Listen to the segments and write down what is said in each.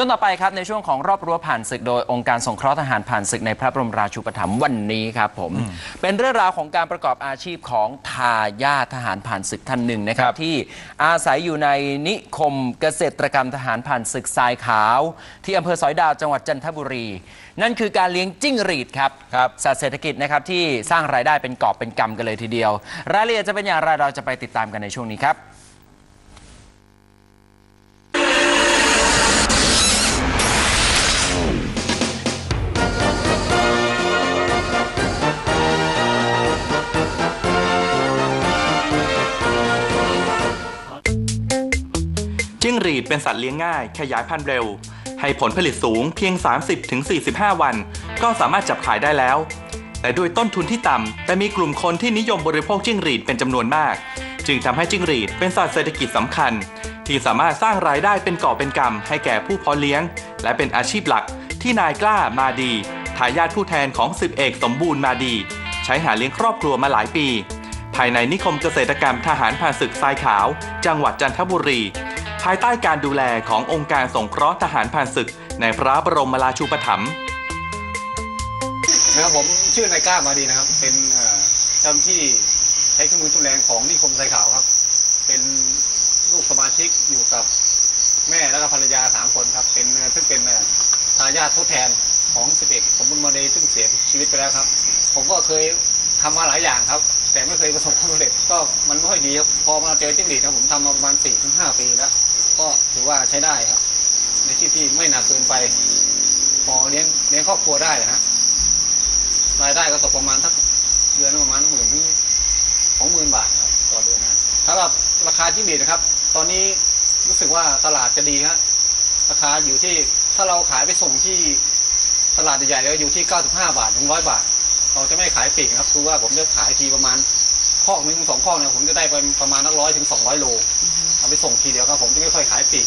ช่วงต่อไปครับในช่วงของรอบรั้วผ่านศึกโดยองค์การสงเคราะห์ทหารผ่านศึกในพระบรมราชูปถัมภ์วันนี้ครับผมเป็นเรื่องราวของการประกอบอาชีพของทายาททหารผ่านศึกท่านหนึ่งนะครับครับที่อาศัยอยู่ในนิคมเกษตรกรรมทหารผ่านศึกทรายขาว ที่อำเภอสอยดาวจังหวัดจันทบุรี นั่นคือการเลี้ยงจิ้งหรีดครับครับสัตว์เศรษฐกิจนะครับที่สร้างรายได้เป็นกอบเป็นกำกันเลยทีเดียว รายละเอียดจะเป็นอย่างไรเราจะไปติดตามกันในช่วงนี้ครับ จิ้งหรีดเป็นสัตว์เลี้ยงง่าย ขยายพันธุ์เร็ว ให้ผลผลิตสูงเพียง 30-45 วัน ก็สามารถจับขายได้แล้ว แต่ด้วยต้นทุนที่ต่ำแต่มีกลุ่มคนที่นิยมบริโภคจิ้งหรีดเป็นจำนวนมาก จึงทำให้จิ้งหรีดเป็นสัตว์เศรษฐกิจสำคัญ ที่สามารถสร้างรายได้เป็นก่อเป็นกำให้แก่ผู้เพาะเลี้ยง และเป็นอาชีพหลักที่นายกล้ามาดีทายาทผู้แทนของสิบเอกสมบูรณ์มาดี ใช้หาเลี้ยงครอบครัวมาหลายปี ภายในนิคมเกษตรกรรมทหารผ่านศึกทรายขาว จังหวัดจันทบุรี ภายใต้การดูแลขององค์การสงเคราะห์ทหารผ่านศึก ในพระบรมราชูปถัมภ์นะครับผมชื่อนายกล้ามาดีนะครับ เป็นเจ้าหน้าที่ใช้เครื่องมือทุนแรงของนิคมไซขาวครับ เป็นลูกสมาชิกอยู่กับแม่แล้วก็ภรรยาสามคนครับ เป็นเอ่อซึ่งเป็นทายาททดแทนของสิบเอกสมบูรณ์มาเดยซึ่งเสียชีวิตไปแล้วครับ ผมก็เคยทำมาหลายอย่างครับ แต่ไม่เคยประสบความสำเร็จก็มันไม่ค่อยดีครับพอมาเจอจิ้งหรีดครับผมทำมาประมาณสี่ถึงห้าปีแล้ว ก็ถือว่าใช้ได้ครับ ในที่ที่ไม่หนักเกินไป พอเลี้ยงเลี้ยงครอบครัวได้นะฮะรายได้ก็ตกประมาณสักเดือนประมาณหมื่นถึงสองหมื่นบาทครับต่อเดือนนะสำหรับราคาจิ้งหรีดนะครับ ตอนนี้รู้สึกว่าตลาดจะดีฮะราคาอยู่ที่ถ้าเราขายไปส่งที่ตลาดใหญ่ๆก็อยู่ที่ 95 บาทถึงร้อยบาท เราจะไม่ขายปลีกครับคือว่าผมจะขายทีประมาณคอกหนึ่งสองคอกเนี่ยผมจะได้ไปประมาณนักร้อยถึงสองร้อยโลเอาไปส่งทีเดียวครับผมจะไม่ค่อยขายปลีก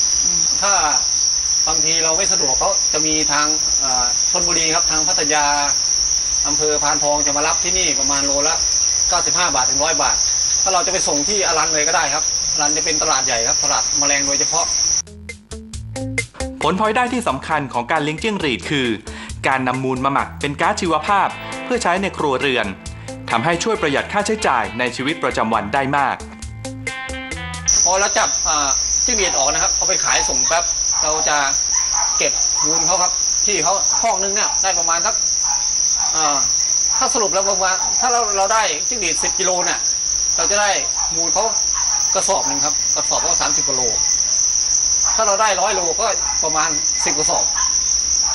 ถ้าบางทีเราไม่สะดวกเขาจะมีทางเอ่อชนบุรีครับทางพัทยาอำเภอพานทองจะมารับที่นี่ประมาณโลละ95 บาทถึง100บาท ถ้าเราจะไปส่งที่อรันเลยก็ได้ครับอรันจะเป็นตลาดใหญ่ครับตลาดแมลงโดยเฉพาะ ผลพลอยได้ที่สำคัญของการเลี้ยงจิ้งหรีดคือ การนำมูลมาหมักเป็นก๊าซชีวภาพเพื่อใช้ในครัวเรือนทำให้ช่วยประหยัดค่าใช้จ่ายในชีวิตประจำวันได้มาก พอเราจับอ่าจิ้งหรีดออกนะครับเอาไปขายส่งแป๊บเราจะเก็บมูลเขาครับ ที่เขาคอกนึงเนี่ยได้ประมาณสักถ้าสรุปแล้วประมาณถ้าเราเราได้จิ้งหรีด10กิโลเนี่ยเราจะได้มูลเขากระสอบหนึ่งครับกระสอบก็สามสิบกิโล ถ้าเราได้ร้อยโลก็ประมาณสิบกระสอบ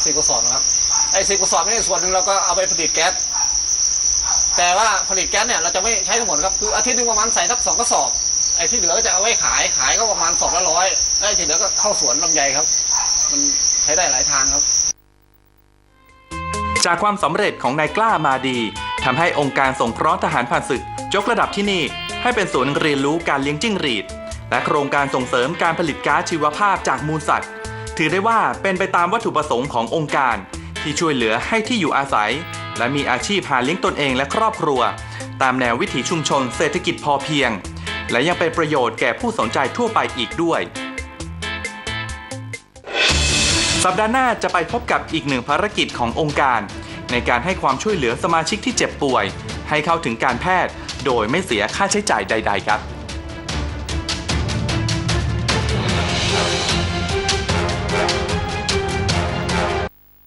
สิบกระสอบนะครับไอ้สิบกระสอบนี่ส่วนหนึ่งเราก็เอาไปผลิตแก๊ส แต่ว่าผลิตแก๊สเนี่ยเราจะไม่ใช้ทั้งหมดครับคืออาทิตย์หนึงประมาณใส่สักสองกระสอบไอ้ที่เหลือก็จะเอาไว้ขายขายก็ประมาณสองละร้อยไอ้ที่เหลือก็เข้าสวนลำไยครับ มันใช้ได้หลายทางครับ จากความสำเร็จของนายกล้ามาดีทำให้องค์การสงเคราะห์ทหารผ่านศึกยกระดับที่นี่ให้เป็นศูนย์เรียนรู้การเลี้ยงจิ้งหรีด และโครงการส่งเสริมการผลิตก๊าซชีวภาพจากมูลสัตว์ ถือได้ว่าเป็นไปตามวัตถุประสงค์ขององค์การ ที่ช่วยเหลือให้ที่อยู่อาศัย และมีอาชีพหาเลี้ยงตนเองและครอบครัว ตามแนววิถีชุมชนเศรษฐกิจพอเพียง และยังเป็นประโยชน์แก่ผู้สนใจทั่วไปอีกด้วย สัปดาห์หน้าจะไปพบกับอีกหนึ่งภารกิจขององค์การ ในการให้ความช่วยเหลือสมาชิกที่เจ็บป่วย ให้เข้าถึงการแพทย์ โดยไม่เสียค่าใช้จ่ายใด ๆ ครับ